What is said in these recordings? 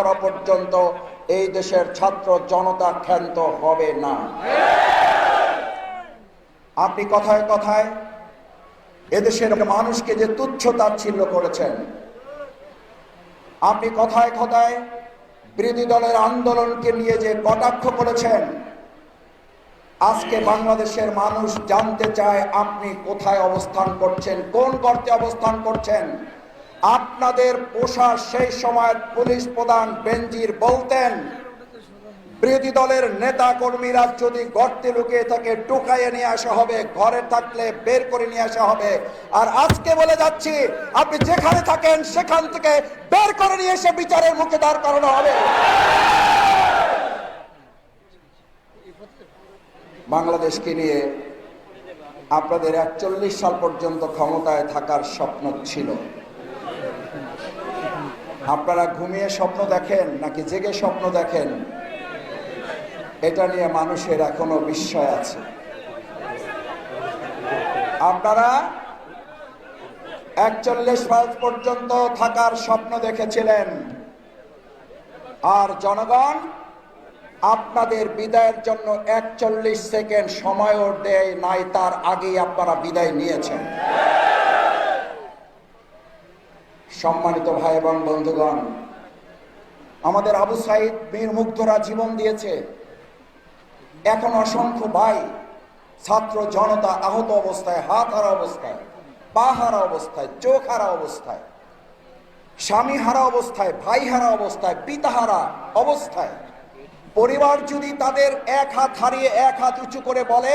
করা পর্যন্ত এই দেশের ছাত্র জনতা ক্ষান্ত হবে না। আপনি কথায় কথায় এদেশের মানুষকে যে তুচ্ছ তাচ্ছিল্য করেছেন, আপনি কথায় কথায় বিরোধী দলের আন্দোলনকে নিয়ে যে কটাক্ষ করেছেন, আজকে বাংলাদেশের মানুষ জানতে চায় আপনি কোথায় অবস্থান করছেন, কোন গর্তে অবস্থান করছেন। আপনাদের পোষা সেই সময়ের পুলিশ প্রধান বেনজির বলতেন, বিরোধী দলের নেতা কর্মীরা যদি গর্তে লুকিয়ে থাকে টুকাইয়ে নিয়ে আসা হবে, ঘরে থাকলে বের করে নিয়ে আসা হবে। আর আজকে বলে যাচ্ছি, আপনি যেখানে থাকেন সেখান থেকে বের করে নিয়ে এসে বিচারের মুখে দাঁড় করানো হবে। বাংলাদেশকে নিয়ে আপনাদের একচল্লিশ সাল পর্যন্ত ক্ষমতায় থাকার স্বপ্ন ছিল। আপনারা ঘুমিয়ে স্বপ্ন দেখেন নাকি জেগে স্বপ্ন দেখেন? এটা নিয়ে মানুষের এখনও বিস্ময় আছে। আপনারা একচল্লিশ সাল পর্যন্ত থাকার স্বপ্ন দেখেছিলেন। আর জনগণ আপনাদের বিদায়ের জন্য একচল্লিশ সেকেন্ড সময়ও দেয় নাই, তার আগেই আপনারা বিদায় নিয়েছেন। সম্মানিত ভাই এবং বন্ধুগণ, আমাদের আবু সাইদ বীর মুগ্ধরা জীবন দিয়েছে। এখন অসংখ্য ভাই, ছাত্র জনতা আহত অবস্থায় হাত হারা অবস্থায় পা হারা অবস্থায় চোখ হারা অবস্থায় স্বামী হারা অবস্থায় ভাই হারা অবস্থায় পিতা হারা অবস্থায়। পরিবার যদি তাদের এক হাত হারিয়ে এক হাত উঁচু করে বলে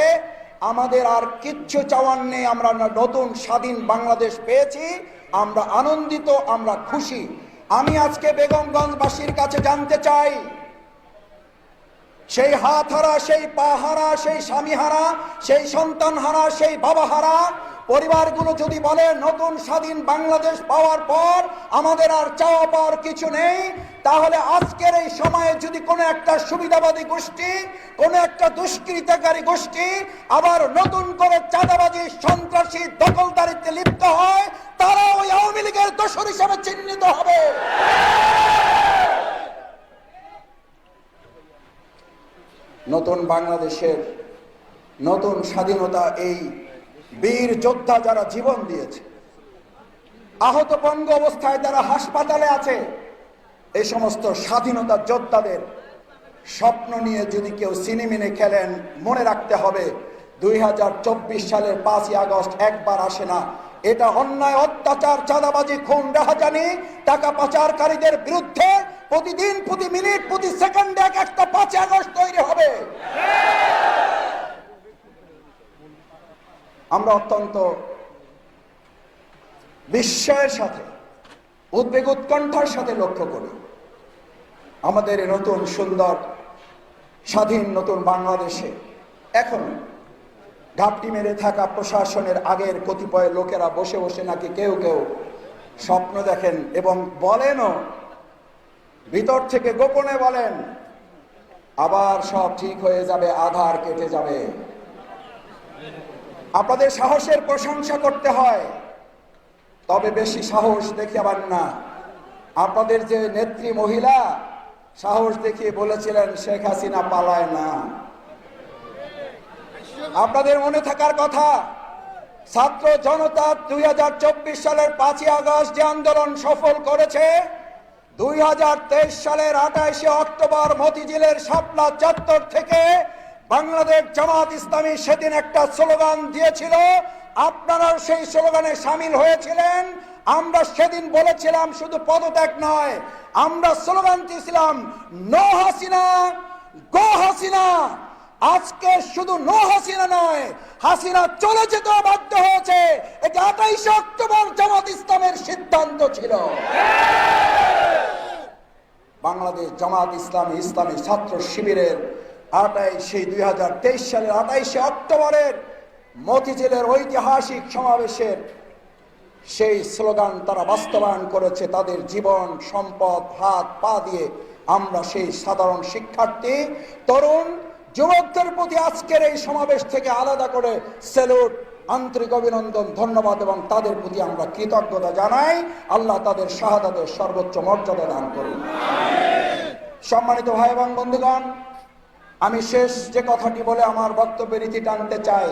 আমাদের আর কিচ্ছু চাওয়ার নেই, আমরা নতুন স্বাধীন বাংলাদেশ পেয়েছি, আমরা আনন্দিত, আমরা খুশি। আমি আজকে বেগমগঞ্জবাসীর কাছে জানতে চাই, সেই হাত হারা, সেই পা হারা, সেই স্বামী হারা, সেই সন্তান হারা, সেই বাবা হারা পরিবারগুলো যদি বলে নতুন স্বাধীন বাংলাদেশ পাওয়ার পর আমাদের আর চাওয়া পাওয়ার কিছু নেই, তাহলে আজকের এই সময়ে যদি কোনো একটা সুবিধাবাদী গোষ্ঠী, কোনো একটা দুষ্কৃতকারী গোষ্ঠী আবার নতুন করে চাঁদাবাজি, সন্ত্রাসী দখলদারিত্বে লিপ্ত হয়, তারা ওই আওয়ামী লীগের দোষর হিসেবে চিহ্নিত হবে। নতুন বাংলাদেশের নতুন স্বাধীনতা এই বীর যোদ্ধা যারা জীবন দিয়েছে, আহত পঙ্গ অবস্থায় যারা হাসপাতালে আছে এই সমস্ত স্বাধীনতা যোদ্ধাদের স্বপ্ন নিয়ে যদি কেউ সিনেমিনে খেলেন, মনে রাখতে হবে দুই হাজার চব্বিশ সালের পাঁচই আগস্ট একবার আসে না। এটা অন্যায়, অত্যাচার, চাঁদাবাজি, খুন, রাহাজানি, টাকা পাচারকারীদের বিরুদ্ধে প্রতিদিন, প্রতি মিনিট, প্রতি সেকেন্ডে এক একটা পাঁচই আগস্ট তৈরি হবে আমরা অত্যন্ত বিস্ময়ের সাথে, উদ্বেগ উৎকণ্ঠার সাথে লক্ষ্য করি। আমাদের নতুন, সুন্দর, স্বাধীন, নতুন বাংলাদেশে এখন ঘাপটি মেরে থাকা প্রশাসনের আগের কতিপয় লোকেরা বসে বসে নাকি কেউ কেউ স্বপ্ন দেখেন এবং বলেনও, ভিতর থেকে গোপনে বলেন, আবার সব ঠিক হয়ে যাবে, আধার কেটে যাবে। আপনাদের সাহসের প্রশংসা করতে হয়। তবে বেশি সাহস দেখাবার না। আপনাদের যে নেত্রী মহিলা, সাহস দেখিয়ে বলেছিলেন, শেখ হাসিনা পালায় না। আপনাদের মনে থাকার কথা, ছাত্র জনতা দুই চব্বিশ সালের পাঁচই আগস্ট যে আন্দোলন সফল করেছে, দুই হাজার তেইশ সালের আঠাইশে অক্টোবর মতিঝিলের শাপলা চত্বর থেকে বাংলাদেশ জামাত ইসলামী সেদিন একটা স্লোগান দিয়েছিল, আপনারাও সেই স্লোগানে সামিল হয়েছিলেন। আমরা সেদিন বলেছিলাম শুধু পদত্যাগ নয়, আমরা স্লোগান দিয়েছিলাম, নো হাসিনা, গো হাসিনা। আজকে শুধু নো হাসিনা নয়, হাসিনা চলে যেতে বাধ্য হয়েছে। এটা আঠাইশে অক্টোবর জামাত ইসলামের সিদ্ধান্ত ছিল। বাংলাদেশ জামাত ইসলামী ইসলামী ছাত্র শিবিরের আটাইশে দুই হাজার তেইশ সালের আটাইশে অক্টোবরের মতিঝিলের ঐতিহাসিক সমাবেশের সেই স্লোগান তারা বাস্তবায়ন করেছে। তাদের জীবন, সম্পদ, হাত, পা দিয়ে আমরা সেই সাধারণ শিক্ষার্থী, তরুণ, যুবকদের প্রতি আজকের এই সমাবেশ থেকে আলাদা করে সেলুট আন্তরিক অভিনন্দন, ধন্যবাদ এবং তাদের প্রতি আমরা কৃতজ্ঞতা জানাই। আল্লাহ তাদের শাহাদাতের সর্বোচ্চ মর্যাদা দান করুন। সম্মানিত ভাই এবং বন্ধুগণ আমি শেষ যে কথাটি বলে আমার বক্তব্যের রীতি টানতে চাই।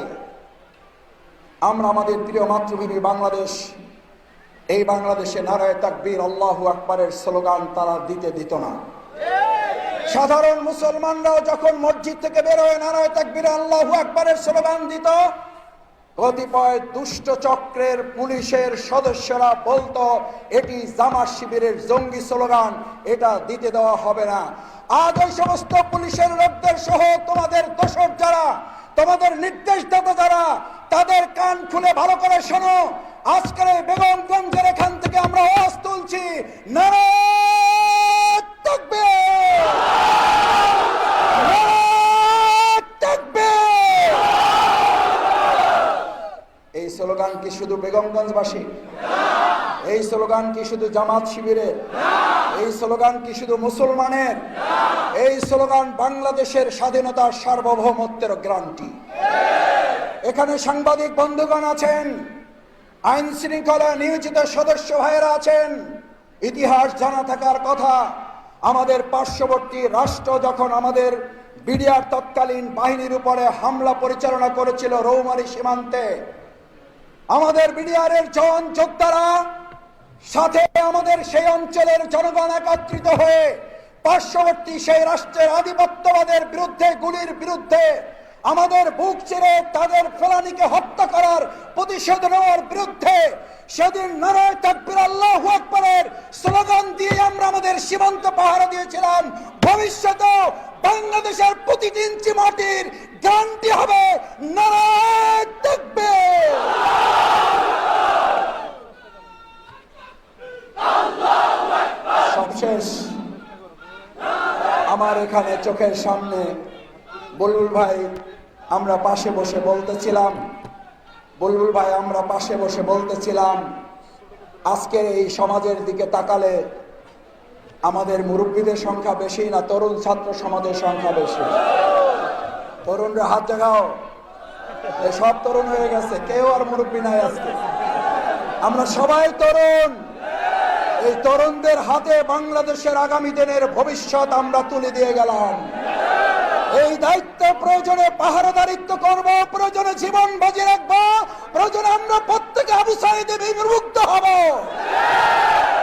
আমরা আমাদের প্রিয় মাতৃভূমি বাংলাদেশ, এই বাংলাদেশে নারায় তাকবীর আল্লাহু আকবরের স্লোগান তারা দিতে দিত না। সাধারণ মুসলমানরাও যখন মসজিদ থেকে বেরোয় নারায় তাকবীর আল্লাহু আকবরের স্লোগান দিত, কতিপয় দুষ্ট চক্রের পুলিশের সদস্যরা বলতো, এটি জামা শিবিরের জঙ্গি স্লোগান, এটা দিতে দেওয়া হবে না। আজ ওই সমস্ত পুলিশের লোকদের সহ তোমাদের দোষক যারা, তোমাদের নির্দেশ নির্দেশদাতা যারা, তাদের কান খুলে ভালো করে শোনো। আজকের এই বেগমগঞ্জের এখান থেকে আমরা আওয়াজ তুলছি এই স্লোগান কি শুধু বেগমগঞ্জবাসী এই স্লোগান কি শুধু জামাত শিবিরের? এই স্লোগান কি শুধু মুসলমানের? এই স্লোগান বাংলাদেশের স্বাধীনতার সার্বভৌমত্বের গ্রান্টি। এখানে সাংবাদিক বন্ধুগণ আছেন, আইন শৃঙ্খলা নিয়োজিত সদস্য ভাইয়েরা আছেন, ইতিহাস জানা থাকার কথা, আমাদের পার্শ্ববর্তী রাষ্ট্র যখন আমাদের বিডিআর তৎকালীন বাহিনীর উপরে হামলা পরিচালনা করেছিল রৌমারী সীমান্তে, আমাদের বিডিআরের জন যোদ্ধারা সাথে আমাদের সেই অঞ্চলের জনগণ একত্রিত হয়ে পার্শ্ববর্তী সেই রাষ্ট্রের আধিপত্যবাদের বিরুদ্ধে, গুলির বিরুদ্ধে আমাদের বুক চিরে তাদের ফেলানিকে হত্যা করার প্রতিশোধ নেওয়ার বিরুদ্ধে সেদিন নারায় তাকবির আল্লাহ আকবরের স্লোগান দিয়ে আমরা আমাদের সীমান্ত পাহারা দিয়েছিলাম ভবিষ্যতে বাংলাদেশের প্রতিটি ইঞ্চি মাটির গানটি হবে নারায় তাকবীর সবশেষ আমার এখানে চোখের সামনে বুলবুল ভাই, আমরা পাশে বসে বলতেছিলাম। বুলবুল ভাই, আমরা পাশে বসে বলতেছিলাম, আজকের এই সমাজের দিকে তাকালে আমাদের মুরব্বীদের সংখ্যা বেশি না তরুণ ছাত্র সমাজের সংখ্যা বেশি? তরুণরা হাত জাগাও। সব তরুণ হয়ে গেছে, কেউ আর মুরব্বী নাই আজকে। আমরা সবাই তরুণ। এই তরুণদের হাতে বাংলাদেশের আগামী দিনের ভবিষ্যৎ আমরা তুলে দিয়ে গেলাম। এই দায়িত্ব প্রয়োজনে পাহারাদারিত্ব করব, প্রয়োজনে জীবন বাজি রাখব, প্রয়োজনে আমরা প্রত্যেকে আবু সাইদে বিমুগ্ধ হব।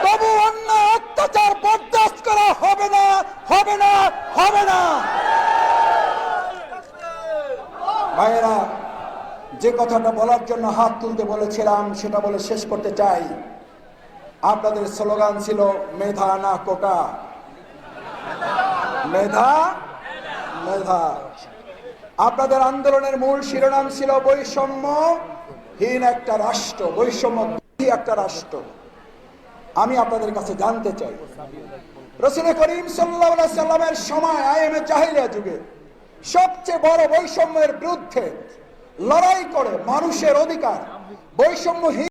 তবু অন্য অত্যাচার বরদাস্ত করা হবে না হবে না হবে না। ভাইয়েরা, যে কথাটা বলার জন্য হাত তুলতে বলেছিলাম, সেটা বলে শেষ করতে চাই। আপনাদের স্লোগান ছিল, মেধা না কোটা। মেধা? মেধা। আপনাদের আন্দোলনের মূল শিরোনাম ছিল বৈষম্যহীন একটা রাষ্ট্র। বৈষম্য একটা রাষ্ট্র। আমি আপনাদের কাছে জানতে চাই, রসুল করিম সাল্লামের সময় আইএমএ জাহিলিয়া যুগে সবচেয়ে বড় বৈষম্যের বিরুদ্ধে লড়াই করে মানুষের অধিকার, বৈষম্যহীন